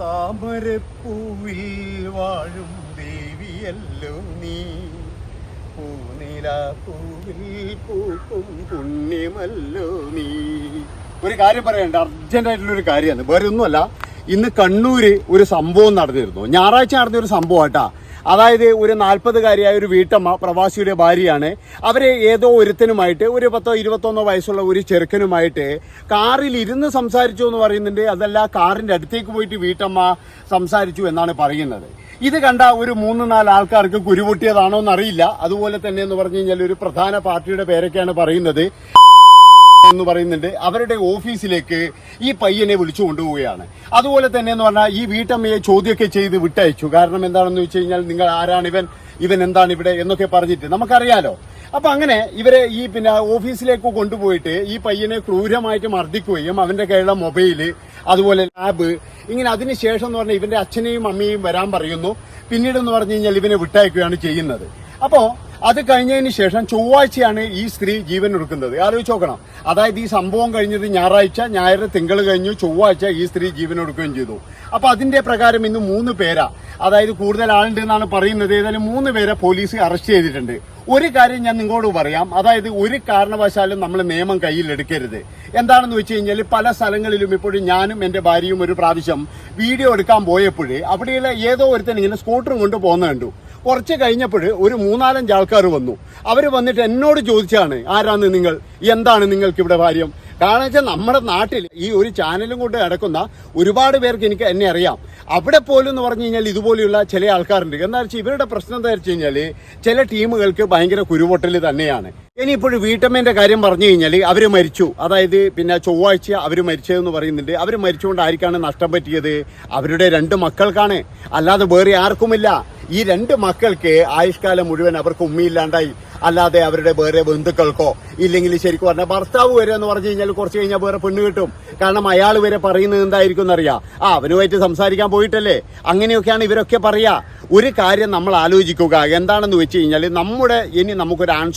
താമരപ്പൂവിൽ വാഴും ദേവിയല്ലോ നീ. പൂനില പൂവിൽ പൂക്കും പുണ്യമല്ലോ നീ. ഒരു കാര്യം പറയണ്ട അർജന്റ് ആയിട്ടുള്ള ഒരു കാര്യമാണ്. വേറെ ഒന്നുമല്ല ഇന്ന് കണ്ണൂര് ഒരു സംഭവം നടന്നിരുന്നു. ഞായറാഴ്ച നടന്ന ഒരു സംഭവം കേട്ടാ അതായത് ഒരു നാൽപ്പതുകാരിയായ ഒരു വീട്ടമ്മ പ്രവാസിയുടെ ഭാര്യയാണ്. അവരെ ഏതോ ഒരുത്തനുമായിട്ട് ഒരു പത്തോ ഇരുപത്തൊന്നോ വയസ്സുള്ള ഒരു ചെറുക്കനുമായിട്ട് കാറിൽ ഇരുന്ന് സംസാരിച്ചു എന്ന് പറയുന്നുണ്ട്. അതല്ല കാറിന്റെ അടുത്തേക്ക് പോയിട്ട് വീട്ടമ്മ സംസാരിച്ചു എന്നാണ് പറയുന്നത്. ഇത് കണ്ട ഒരു മൂന്ന് നാല് ആൾക്കാർക്ക് കുരുപൊട്ടിയതാണോ എന്നറിയില്ല. അതുപോലെ തന്നെ എന്ന് പറഞ്ഞു കഴിഞ്ഞാൽ ഒരു പ്രധാന പാർട്ടിയുടെ പേരൊക്കെയാണ് പറയുന്നത്. എന്ന് പറയുന്നുണ്ട്. അവരുടെ ഓഫീസിലേക്ക് ഈ പയ്യനെ വിളിച്ചു കൊണ്ടുപോവുകയാണ്. അതുപോലെ തന്നെ എന്ന് പറഞ്ഞാൽ ഈ വീട്ടമ്മയെ ചോദ്യമൊക്കെ ചെയ്ത് വിട്ടയച്ചു. കാരണം എന്താണെന്ന് വെച്ച് കഴിഞ്ഞാൽ നിങ്ങൾ ആരാണ് ഇവൻ? ഇവൻ എന്താണ് ഇവിടെ എന്നൊക്കെ പറഞ്ഞിട്ട്. നമുക്കറിയാലോ. അപ്പൊ അങ്ങനെ ഇവരെ ഈ പിന്നെ ഓഫീസിലേക്ക് കൊണ്ടുപോയിട്ട് ഈ പയ്യനെ ക്രൂരമായിട്ട് മർദ്ദിക്കുകയും അവന്റെ കയ്യിലുള്ള മൊബൈൽ അതുപോലെ ലാബ് ഇങ്ങനെ അതിനുശേഷം എന്ന് പറഞ്ഞാൽ ഇവന്റെ അച്ഛനെയും അമ്മയും വരാൻ പറയുന്നു. പിന്നീട് എന്ന് പറഞ്ഞു കഴിഞ്ഞാൽ ഇവനെ വിട്ടയക്കുകയാണ് ചെയ്യുന്നത്. അപ്പോ അത് കഴിഞ്ഞതിന് ശേഷം ചൊവ്വാഴ്ചയാണ് ഈ സ്ത്രീ ജീവൻ എടുക്കുന്നത് ആലോചിച്ച് നോക്കണം. അതായത് ഈ സംഭവം കഴിഞ്ഞത് ഞായറാഴ്ച ഞായർ തിങ്കൾ കഴിഞ്ഞു ചൊവ്വാഴ്ച ഈ സ്ത്രീ ജീവൻ എടുക്കുകയും ചെയ്തു. അപ്പൊ അതിന്റെ പ്രകാരം ഇന്ന് മൂന്ന് പേരാ. അതായത് കൂടുതൽ ആളുണ്ട് എന്നാണ് പറയുന്നത്. ഏതായാലും മൂന്ന് പേരെ പോലീസ് അറസ്റ്റ് ചെയ്തിട്ടുണ്ട്. ഒരു കാര്യം ഞാൻ നിങ്ങളോട് പറയാം. അതായത് ഒരു കാരണവശാലും നമ്മൾ നിയമം കയ്യിൽ എടുക്കരുത്. എന്താണെന്ന് വെച്ച് കഴിഞ്ഞാൽ പല സ്ഥലങ്ങളിലും ഇപ്പോഴും ഞാനും എന്റെ ഭാര്യയും ഒരു പ്രാവശ്യം വീഡിയോ എടുക്കാൻ പോയപ്പോഴേ അവിടെയുള്ള ഏതോ ഒരുത്തൻ ഇങ്ങനെ സ്കൂട്ടറും കൊണ്ട് പോകുന്ന കണ്ടു. കുറച്ച് കഴിഞ്ഞപ്പോൾ ഒരു മൂന്നാലഞ്ച് ആൾക്കാർ വന്നു. അവർ വന്നിട്ട് എന്നോട് ചോദിച്ചാണ് ആരാണ് നിങ്ങൾ? എന്താണ് നിങ്ങൾക്ക് ഇവിടെ കാര്യം കാരണം വെച്ചാൽ നമ്മുടെ നാട്ടിൽ ഈ ഒരു ചാനലും കൊണ്ട് നടക്കുന്ന ഒരുപാട് പേർക്ക് എനിക്ക് എന്നെ അറിയാം. അവിടെ പോലും എന്ന് പറഞ്ഞു കഴിഞ്ഞാൽ ഇതുപോലെയുള്ള ചില ആൾക്കാരുണ്ട്. എന്താ വെച്ചാൽ ഇവരുടെ പ്രശ്നം എന്താ വെച്ച് കഴിഞ്ഞാൽ ചില ടീമുകൾക്ക് ഭയങ്കര കുരുപൊട്ടൽ തന്നെയാണ്. ഇനിയിപ്പോൾ വീട്ടമ്മേന്റെ കാര്യം പറഞ്ഞു കഴിഞ്ഞാൽ അവർ മരിച്ചു. അതായത് പിന്നെ ചൊവ്വാഴ്ച അവർ മരിച്ചതെന്ന് പറയുന്നുണ്ട്. അവർ മരിച്ചുകൊണ്ട് ആർക്കാണ് നഷ്ടം പറ്റിയത്. അവരുടെ രണ്ട് മക്കൾക്കാണ്. അല്ലാതെ വേറെ ആർക്കുമില്ല. ഈ രണ്ട് മക്കൾക്ക് ആയുഷ്കാലം മുഴുവൻ അവർക്ക് ഉമ്മയില്ലാണ്ടായി. അല്ലാതെ അവരുടെ വേറെ ബന്ധുക്കൾക്കോ ഇല്ലെങ്കിൽ ശരിക്കും പറഞ്ഞാൽ ഭർത്താവ് വരെ എന്ന് പറഞ്ഞു കഴിഞ്ഞാൽ കുറച്ച് കഴിഞ്ഞാൽ വേറെ പെണ്ണ് കിട്ടും. കാരണം അയാൾ വരെ പറയുന്നത് എന്തായിരിക്കും എന്നറിയാം. ആ അവനുമായിട്ട് സംസാരിക്കാൻ പോയിട്ടല്ലേ? അങ്ങനെയൊക്കെയാണ് ഇവരൊക്കെ പറയുക ഒരു കാര്യം നമ്മൾ ആലോചിക്കുക. എന്താണെന്ന് വെച്ച് കഴിഞ്ഞാൽ നമ്മുടെ ഇനി നമുക്കൊരു ആൺ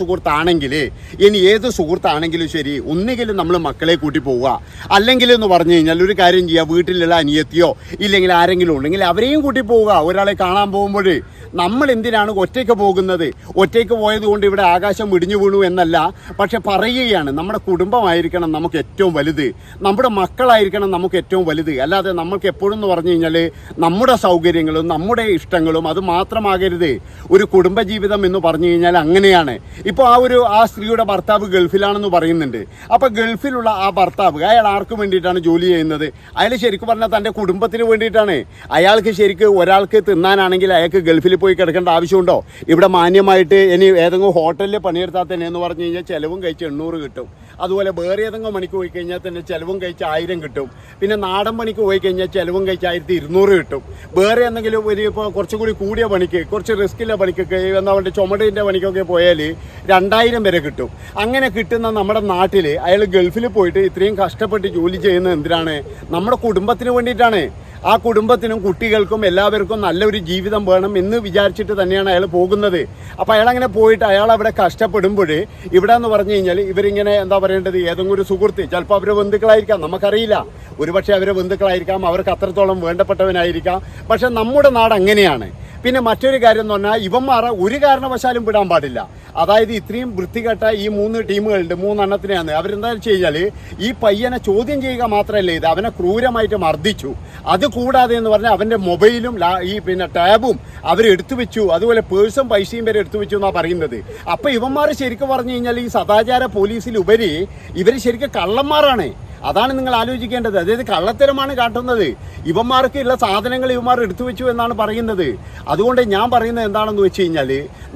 ഇനി ഏത് സുഹൃത്താണെങ്കിലും ശരി ഒന്നുകിലും നമ്മൾ മക്കളെ കൂട്ടി പോവുക. അല്ലെങ്കിൽ എന്ന് പറഞ്ഞു കഴിഞ്ഞാൽ ഒരു കാര്യം ചെയ്യുക വീട്ടിലുള്ള അനിയത്തിയോ ഇല്ലെങ്കിൽ ആരെങ്കിലും ഉണ്ടെങ്കിൽ അവരെയും കൂട്ടി പോവുക. ഒരാളെ കാണാൻ പോകുമ്പോൾ നമ്മൾ എന്തിനാണ് ഒറ്റയ്ക്ക് പോകുന്നത്? ഒറ്റയ്ക്ക് പോയത് കൊണ്ട് ഇവിടെ ആകാശം ഇടിഞ്ഞു വീണു എന്നല്ല പക്ഷെ പറയുകയാണ് നമ്മുടെ കുടുംബമായിരിക്കണം നമുക്ക് ഏറ്റവും വലുത്. നമ്മുടെ മക്കളായിരിക്കണം നമുക്ക് ഏറ്റവും വലുത്. അല്ലാതെ നമുക്ക് എപ്പോഴും എന്ന് പറഞ്ഞു കഴിഞ്ഞാൽ നമ്മുടെ സൗകര്യങ്ങളും നമ്മുടെ ഇഷ്ടങ്ങളും അത് മാത്രമാകരുത്. ഒരു കുടുംബജീവിതം എന്ന് പറഞ്ഞു കഴിഞ്ഞാൽ അങ്ങനെയാണ്. ഇപ്പോൾ ആ ഒരു ആ സ്ത്രീയുടെ ഭർത്താവ് ഗൾഫിലാണെന്ന് പറയുന്നുണ്ട്. അപ്പോൾ ഗൾഫിലുള്ള ആ ഭർത്താവ് അയാൾ ആർക്കും വേണ്ടിയിട്ടാണ് ജോലി ചെയ്യുന്നത്? അയാൾ ശരിക്കും പറഞ്ഞാൽ തന്റെ കുടുംബത്തിന് വേണ്ടിയിട്ടാണ്. അയാൾക്ക് ശരിക്ക് ഒരാൾക്ക് തിന്നാനാണെങ്കിൽ അയാൾക്ക് ഗൾഫിൽ പോയി കിടക്കേണ്ട ആവശ്യമുണ്ടോ? ഇവിടെ മാന്യമായിട്ട് ഇനി ഏതെങ്കിലും ഹോട്ടലിൽ പണിയെടുത്താൽ തന്നെ എന്ന് പറഞ്ഞു കഴിഞ്ഞാൽ ചിലവും കഴിച്ച് എണ്ണൂറ് കിട്ടും. അതുപോലെ വേറെ ഏതെങ്കിലും പണിക്ക് പോയി കഴിഞ്ഞാൽ തന്നെ ചിലവും കഴിച്ച് ആയിരം കിട്ടും. പിന്നെ നാടൻ പണിക്ക് പോയി കഴിഞ്ഞാൽ ചിലവും കഴിച്ച് ആയിരത്തി ഇരുന്നൂറ് കിട്ടും. വേറെ എന്തെങ്കിലും ഒരു ഇപ്പോൾ കുറച്ചും കൂടി കൂടിയ പണിക്ക് കുറച്ച് റിസ്ക്കില്ല പണിക്കൊക്കെ എന്താ പറയുക ചുമടിന്റെ പണിക്കൊക്കെ പോയാൽ രണ്ടായിരം വരെ കിട്ടും. അങ്ങനെ കിട്ടുന്ന നമ്മുടെ നാട്ടിൽ അയാൾ ഗൾഫിൽ പോയിട്ട് ഇത്രയും കഷ്ടപ്പെട്ട് ജോലി ചെയ്യുന്നത് എന്തിനാണ്? നമ്മുടെ കുടുംബത്തിന് വേണ്ടിയിട്ടാണ്. ആ കുടുംബത്തിനും കുട്ടികൾക്കും എല്ലാവർക്കും നല്ലൊരു ജീവിതം വേണം എന്ന് വിചാരിച്ചിട്ട് തന്നെയാണ് അയാൾ പോകുന്നത്. അപ്പോൾ അയാൾ അങ്ങനെ പോയിട്ട് അയാൾ അവിടെ കഷ്ടപ്പെടുമ്പോൾ ഇവിടെ എന്ന് പറഞ്ഞു കഴിഞ്ഞാൽ ഇവരിങ്ങനെ എന്താ പറയേണ്ടത്? ഏതെങ്കിലും ഒരു സുഹൃത്ത് ചിലപ്പോൾ അവരെ ബന്ധുക്കളായിരിക്കാം നമുക്കറിയില്ല. ഒരുപക്ഷെ അവരെ ബന്ധുക്കളായിരിക്കാം അവർക്ക് അത്രത്തോളം വേണ്ടപ്പെട്ടവനായിരിക്കാം. പക്ഷെ നമ്മുടെ നാട് അങ്ങനെയാണ്. പിന്നെ മറ്റൊരു കാര്യം എന്ന് പറഞ്ഞാൽ ഇവന്മാരെ ഒരു കാരണവശാലും വിടാൻ പാടില്ല. അതായത് ഇത്രയും വൃത്തികെട്ട ഈ മൂന്ന് ടീമുകളുണ്ട് മൂന്നെണ്ണത്തിനെയാണ്. അവരെന്താ വെച്ച് കഴിഞ്ഞാൽ ഈ പയ്യനെ ചോദ്യം ചെയ്യുക മാത്രമല്ല ഇത്. അവനെ ക്രൂരമായിട്ട് മർദ്ദിച്ചു. അത് കൂടാതെ എന്ന് പറഞ്ഞാൽ അവന്റെ മൊബൈലും ഈ പിന്നെ ടാബും അവർ എടുത്തു വെച്ചു. അതുപോലെ പേഴ്സും പൈസയും വരെ എടുത്തു വെച്ചു എന്നാണ് പറയുന്നത്. അപ്പോൾ ഇവന്മാർ ശരിക്കും പറഞ്ഞു കഴിഞ്ഞാൽ ഈ സദാചാര പോലീസിലുപരി ഇവർ ശരിക്കും കള്ളന്മാരാണ്. അതാണ് നിങ്ങൾ ആലോചിക്കേണ്ടത്. അതായത് കള്ളത്തരമാണ് കാട്ടുന്നത്? ഇവന്മാർക്ക് ഉള്ള സാധനങ്ങൾ ഇവന്മാർ എടുത്തു വെച്ചു എന്നാണ് പറയുന്നത്. അതുകൊണ്ട് ഞാൻ പറയുന്നത് എന്താണെന്ന് വെച്ച് കഴിഞ്ഞാൽ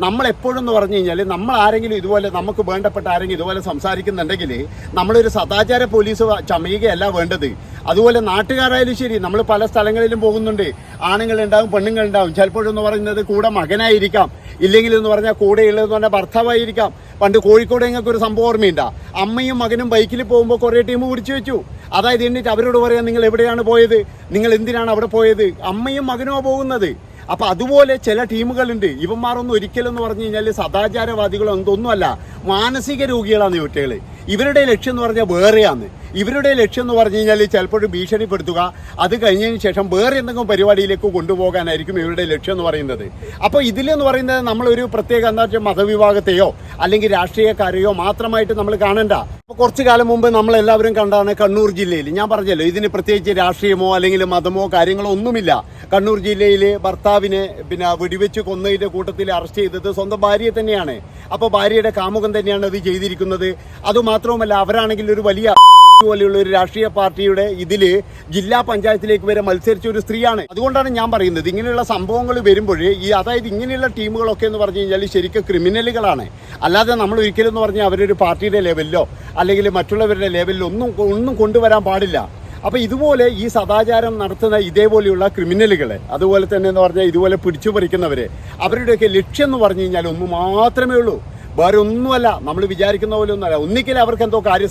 നമ്മൾ എന്ന് പറഞ്ഞു കഴിഞ്ഞാൽ നമ്മൾ ആരെങ്കിലും ഇതുപോലെ നമുക്ക് വേണ്ടപ്പെട്ട ആരെങ്കിലും ഇതുപോലെ സംസാരിക്കുന്നുണ്ടെങ്കിൽ നമ്മളൊരു സദാചാര പോലീസ് ചമയുകയല്ല വേണ്ടത്. അതുപോലെ നാട്ടുകാരായാലും ശരി നമ്മൾ പല സ്ഥലങ്ങളിലും പോകുന്നുണ്ട്. ആണുങ്ങൾ ഉണ്ടാവും ആണുങ്ങളുണ്ടാവും പെണ്ണുങ്ങളുണ്ടാവും. ചിലപ്പോഴെന്ന് പറയുന്നത് കൂടെ മകനായിരിക്കാം. ഇല്ലെങ്കിൽ എന്ന് പറഞ്ഞാൽ കൂടെയുള്ളതെന്ന് പറഞ്ഞാൽ ഭർത്താവായിരിക്കാം. പണ്ട് കോഴിക്കോട് ഞങ്ങൾക്ക് ഒരു സംഭവം ഓർമ്മയുണ്ടാ? അമ്മയും മകനും ബൈക്കിൽ പോകുമ്പോൾ കുറേ ടീം പിടിച്ചു വെച്ചു. അതായത് എന്നിട്ട് അവരോട് പറയാം നിങ്ങൾ എവിടെയാണ് പോയത്? നിങ്ങൾ എന്തിനാണ് അവിടെ പോയത്? അമ്മയും മകനുമാണ് പോകുന്നത്. അപ്പൊ അതുപോലെ ചില ടീമുകളുണ്ട്. ഇവന്മാരൊന്നും ഒരിക്കലും എന്ന് പറഞ്ഞു കഴിഞ്ഞാൽ സദാചാരവാദികളോ എന്തൊന്നുമല്ല. മാനസിക രോഗികളാണ് ഇവറ്റകൾ ഇവരുടെ ലക്ഷ്യം എന്ന് പറഞ്ഞാൽ വേറെയാണ്. ഇവരുടെ ലക്ഷ്യം എന്ന് പറഞ്ഞു കഴിഞ്ഞാൽ ചിലപ്പോഴും ഭീഷണിപ്പെടുത്തുക. അത് കഴിഞ്ഞതിന് ശേഷം വേറെ എന്തെങ്കിലും പരിപാടിയിലേക്ക് കൊണ്ടുപോകാനായിരിക്കും ഇവരുടെ ലക്ഷ്യം എന്ന് പറയുന്നത്. അപ്പോൾ ഇതിലെന്ന് പറയുന്നത് നമ്മളൊരു പ്രത്യേക എന്താ വെച്ചാൽ മതവിഭാഗത്തെയോ അല്ലെങ്കിൽ രാഷ്ട്രീയക്കാരെയോ മാത്രമായിട്ട് നമ്മൾ കാണണ്ട. കുറച്ചു കാലം മുമ്പ് നമ്മൾ എല്ലാവരും കണ്ടാണ് കണ്ണൂർ ജില്ലയിൽ. ഞാൻ പറഞ്ഞല്ലോ ഇതിന് പ്രത്യേകിച്ച് രാഷ്ട്രീയമോ അല്ലെങ്കിൽ മതമോ കാര്യങ്ങളോ ഒന്നുമില്ല. കണ്ണൂർ ജില്ലയിൽ ഭർത്താവിനെ പിന്നെ വെടിവെച്ച് കൊന്നതിന്റെ കൂട്ടത്തിൽ അറസ്റ്റ് ചെയ്തത് സ്വന്തം ഭാര്യയെ തന്നെയാണ്. അപ്പോൾ ഭാര്യയുടെ കാമുകൻ തന്നെയാണ് അത് ചെയ്തിരിക്കുന്നത്. അതുമാത്രവുമല്ല അവരാണെങ്കിൽ ഒരു വലിയ പോലെയുള്ള ഒരു രാഷ്ട്രീയ പാർട്ടിയുടെ ഇതിൽ ജില്ലാ പഞ്ചായത്തിലേക്ക് വരെ മത്സരിച്ച ഒരു സ്ത്രീയാണ്. അതുകൊണ്ടാണ് ഞാൻ പറയുന്നത് ഇങ്ങനെയുള്ള സംഭവങ്ങൾ വരുമ്പോൾ ഈ അതായത് ഇങ്ങനെയുള്ള ടീമുകളൊക്കെ എന്ന് പറഞ്ഞു കഴിഞ്ഞാൽ ശരിക്കും ക്രിമിനലുകളാണ്. അല്ലാതെ നമ്മൾ ഒരിക്കലും എന്ന് പറഞ്ഞാൽ അവരൊരു പാർട്ടിയുടെ ലെവലിലോ അല്ലെങ്കിൽ മറ്റുള്ളവരുടെ ലെവലിലോ ഒന്നും ഒന്നും കൊണ്ടുവരാൻ പാടില്ല. അപ്പോൾ ഇതുപോലെ ഈ സദാചാരം നടത്തുന്ന ഇതേപോലെയുള്ള ക്രിമിനലുകൾ അതുപോലെ തന്നെ എന്ന് പറഞ്ഞാൽ ഇതുപോലെ പിടിച്ചു പറിക്കുന്നവർ അവരുടെയൊക്കെ ലക്ഷ്യം എന്ന് പറഞ്ഞു കഴിഞ്ഞാൽ ഒന്ന് മാത്രമേ ഉള്ളൂ. വേറെ ഒന്നുമല്ല. നമ്മൾ വിചാരിക്കുന്ന പോലെ ഒന്നുമല്ല ഒന്നിക്കൽ അവർക്ക് എന്തോ കാര്യം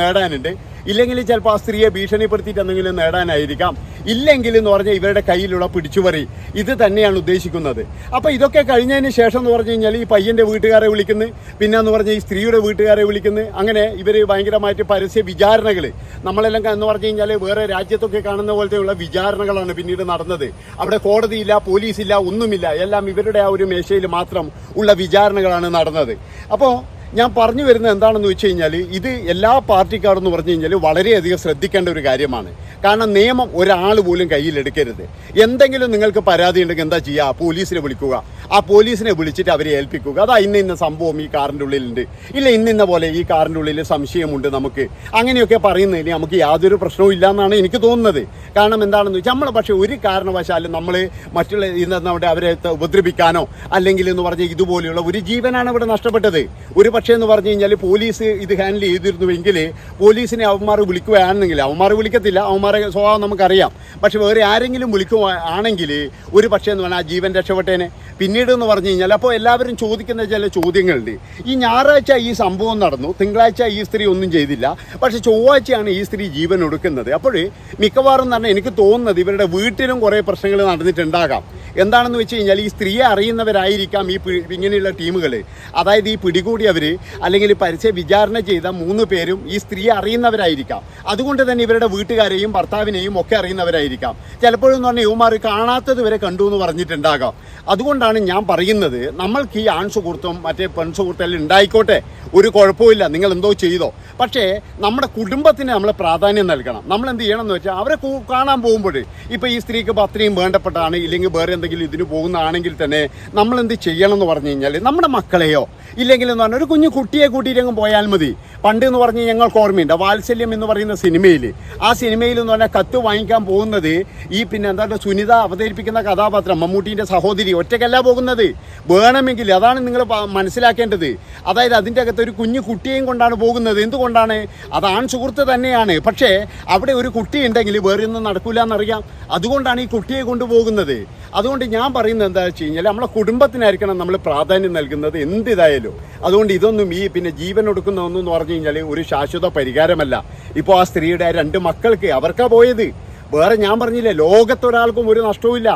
നേടാനുണ്ട്. ഇല്ലെങ്കിൽ ചിലപ്പോൾ ആ സ്ത്രീയെ ഭീഷണിപ്പെടുത്തിയിട്ട് എന്തെങ്കിലും നേടാനായിരിക്കാം. ഇല്ലെങ്കിൽ എന്ന് പറഞ്ഞാൽ ഇവരുടെ കയ്യിലുള്ള പിടിച്ചുപറി. ഇത് തന്നെയാണ് ഉദ്ദേശിക്കുന്നത്. അപ്പോൾ ഇതൊക്കെ കഴിഞ്ഞതിന് ശേഷം എന്ന് പറഞ്ഞു കഴിഞ്ഞാൽ ഈ പയ്യന്റെ വീട്ടുകാരെ വിളിക്കുന്നു. പിന്നെ എന്ന് പറഞ്ഞാൽ ഈ സ്ത്രീയുടെ വീട്ടുകാരെ വിളിക്കുന്നു. അങ്ങനെ ഇവർ ഭയങ്കരമായിട്ട് പരസ്യ വിചാരണകൾ നമ്മളെല്ലാം എന്ന് പറഞ്ഞു കഴിഞ്ഞാൽ വേറെ രാജ്യത്തൊക്കെ കാണുന്ന പോലത്തെയുള്ള വിചാരണകളാണ് പിന്നീട് നടന്നത്. അവിടെ കോടതിയില്ല പോലീസില്ല ഒന്നുമില്ല. എല്ലാം ഇവരുടെ ആ ഒരു മേശയിൽ മാത്രം ഉള്ള വിചാരണകളാണ് നടന്നത്. അപ്പോൾ ഞാൻ പറഞ്ഞു വരുന്നത് എന്താണെന്ന് വെച്ച് കഴിഞ്ഞാൽ ഇത് എല്ലാ പാർട്ടിക്കാരെന്ന് പറഞ്ഞു കഴിഞ്ഞാൽ വളരെയധികം ശ്രദ്ധിക്കേണ്ട ഒരു കാര്യമാണ്. കാരണം നിയമം ഒരാൾ പോലും കയ്യിലെടുക്കരുത് എന്തെങ്കിലും നിങ്ങൾക്ക് പരാതി ഉണ്ടെങ്കിൽ എന്താ ചെയ്യുക പോലീസിനെ വിളിക്കുക. ആ പോലീസിനെ വിളിച്ചിട്ട് അവരെ ഏൽപ്പിക്കുക. അതാ ഇന്ന ഇന്ന സംഭവം ഈ കാറിന്റെ ഉള്ളിലുണ്ട്. ഇല്ല ഇന്നിന്ന പോലെ ഈ കാറിന്റെ ഉള്ളിൽ സംശയമുണ്ട് നമുക്ക്. അങ്ങനെയൊക്കെ പറയുന്നതിന് നമുക്ക് യാതൊരു പ്രശ്നവും ഇല്ല എന്നാണ് എനിക്ക് തോന്നുന്നത്. കാരണം എന്താണെന്ന് വെച്ചാൽ നമ്മൾ പക്ഷേ ഒരു കാരണവശാലും നമ്മൾ മറ്റുള്ള ഇന്നവിടെ അവരെ ത- ഉപദ്രവിക്കാനോ അല്ലെങ്കിൽ എന്ന് പറഞ്ഞാൽ ഇതുപോലെയുള്ള ഒരു ജീവനാണ് ഇവിടെ നഷ്ടപ്പെട്ടത്. ഒരു പക്ഷേ എന്ന് പറഞ്ഞു കഴിഞ്ഞാൽ പോലീസ് ഇത് ഹാൻഡിൽ ചെയ്തിരുന്നുവെങ്കിൽ പോലീസിനെ അവന്മാർ വിളിക്കുകയാണെന്നെങ്കിൽ അവന്മാർ വിളിക്കത്തില്ല അവന്മാരെ സ്വഭാവം നമുക്കറിയാം. പക്ഷേ വേറെ ആരെങ്കിലും വിളിക്കുകയാണെങ്കിൽ ഒരു പക്ഷേ എന്ന് പറഞ്ഞാൽ ആ ജീവൻ രക്ഷപ്പെട്ടേനെ. പിന്നീട് എന്ന് പറഞ്ഞു കഴിഞ്ഞാൽ അപ്പോൾ എല്ലാവരും ചോദിക്കുന്ന ചില ചോദ്യങ്ങളുണ്ട്. ഈ ഞായറാഴ്ച ഈ സംഭവം നടന്നു തിങ്കളാഴ്ച ഈ സ്ത്രീ ഒന്നും ചെയ്തില്ല. പക്ഷേ ചൊവ്വാഴ്ചയാണ് ഈ സ്ത്രീ ജീവൻ ഒടുക്കുന്നത് അപ്പോൾ മിക്കവാറും എന്ന് പറഞ്ഞാൽ എനിക്ക് തോന്നുന്നത് ഇവരുടെ വീട്ടിലും കുറേ പ്രശ്നങ്ങൾ നടന്നിട്ടുണ്ടാകാം. എന്താണെന്ന് വെച്ച് കഴിഞ്ഞാൽ ഈ സ്ത്രീയെ അറിയുന്നവരായിരിക്കാം ഈ ഇങ്ങനെയുള്ള ടീമുകൾ അതായത് ഈ പിടികൂടിയവർ അല്ലെങ്കിൽ പരസ്യ വിചാരണ ചെയ്ത മൂന്ന് പേരും ഈ സ്ത്രീയെ അറിയുന്നവരായിരിക്കാം. അതുകൊണ്ട് തന്നെ ഇവരുടെ വീട്ടുകാരെയും ഭർത്താവിനെയും ഒക്കെ അറിയുന്നവരായിരിക്കാം. ചിലപ്പോഴെന്ന് പറഞ്ഞാൽ യുവമാർ കാണാത്തത് വരെ കണ്ടു എന്ന് പറഞ്ഞിട്ടുണ്ടാകാം. അതുകൊണ്ടാണ് ഞാൻ പറയുന്നത് നമ്മൾക്ക് ഈ ആൺ സുഹൃത്തും മറ്റേ പെൺ സുഹൃത്തെല്ലാം ഉണ്ടായിക്കോട്ടെ. ഒരു കുഴപ്പമില്ല നിങ്ങൾ എന്തോ ചെയ്തോ. പക്ഷേ നമ്മുടെ കുടുംബത്തിന് നമ്മൾ പ്രാധാന്യം നൽകണം. നമ്മൾ എന്ത് ചെയ്യണം എന്ന് വെച്ചാൽ അവരെ കാണാൻ പോകുമ്പോൾ ഇപ്പോൾ ഈ സ്ത്രീക്ക് പത്രയും വേണ്ടപ്പെട്ടാണ് ഇല്ലെങ്കിൽ വേറെ എന്തെങ്കിലും ഇതിന് പോകുന്നതാണെങ്കിൽ തന്നെ നമ്മൾ എന്ത് ചെയ്യണം എന്ന് പറഞ്ഞു കഴിഞ്ഞാൽ നമ്മുടെ മക്കളെയോ ഇല്ലെങ്കിൽ എന്ന് പറഞ്ഞാൽ ഒരു കുഞ്ഞു കുട്ടിയെ കൂട്ടിയിട്ടങ്ങ് പോയാൽ മതി. പണ്ട് എന്ന് പറഞ്ഞാൽ ഞങ്ങൾക്ക് ഓർമ്മയുണ്ട്. വാത്സല്യം എന്ന് പറയുന്ന സിനിമയിൽ ആ സിനിമയിൽ എന്ന് പറഞ്ഞാൽ കത്ത് വാങ്ങിക്കാൻ പോകുന്നത് ഈ പിന്നെ എന്താ പറയുക സുനിത അവതരിപ്പിക്കുന്ന കഥാപാത്രം മമ്മൂട്ടീന്റെ സഹോദരി ഒറ്റയ്ക്കല്ല പോകുന്നത്. വേണമെങ്കിൽ അതാണ് നിങ്ങൾ മനസ്സിലാക്കേണ്ടത്. അതായത് അതിന്റെ അകത്ത് ഒരു കുഞ്ഞു കുട്ടിയെയും കൊണ്ടാണ് പോകുന്നത്. എന്തുകൊണ്ടാണ്? അത് ആൺ സുഹൃത്ത് തന്നെയാണ്. പക്ഷേ അവിടെ ഒരു കുട്ടി ഉണ്ടെങ്കിൽ വേറെ ഒന്നും നടക്കില്ല എന്നറിയാം അതുകൊണ്ടാണ് ഈ കുട്ടിയെ കൊണ്ടുപോകുന്നത് അതുകൊണ്ട് ഞാൻ പറയുന്നത് എന്താ വെച്ച് കഴിഞ്ഞാൽ നമ്മളെ കുടുംബത്തിനായിരിക്കണം നമ്മൾ പ്രാധാന്യം നൽകുന്നത്. എന്തിതായാലും. അതുകൊണ്ട് ഇതൊന്നും ഈ പിന്നെ ജീവൻ ഒടുക്കുന്ന ഒന്നും എന്ന് പറഞ്ഞു കഴിഞ്ഞാൽ ഒരു ശാശ്വത പരിഹാരമല്ല. ഇപ്പോൾ ആ സ്ത്രീയുടെ രണ്ട് മക്കൾക്ക് അവർക്കാ പോയത്. വേറെ ഞാൻ പറഞ്ഞില്ലേ ലോകത്തൊരാൾക്കും ഒരു നഷ്ടവുമില്ല.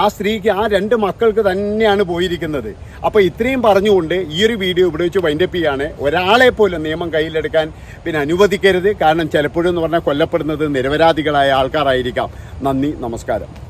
ആ സ്ത്രീക്ക് ആ രണ്ട് മക്കൾക്ക് തന്നെയാണ് പോയിരിക്കുന്നത്. അപ്പോൾ ഇത്രയും പറഞ്ഞുകൊണ്ട് ഈ ഒരു വീഡിയോ ഇവിടെ വെച്ച് വൈൻഡപ്പ് ചെയ്യാണ്. ഒരാളെ പോലും നിയമം കയ്യിലെടുക്കാൻ പിന്നെ അനുവദിക്കരുത്. കാരണം ചിലപ്പോഴും എന്ന് പറഞ്ഞാൽ കൊല്ലപ്പെടുന്നത് നിരപരാധികളായ ആൾക്കാരായിരിക്കാം. നന്ദി നമസ്കാരം.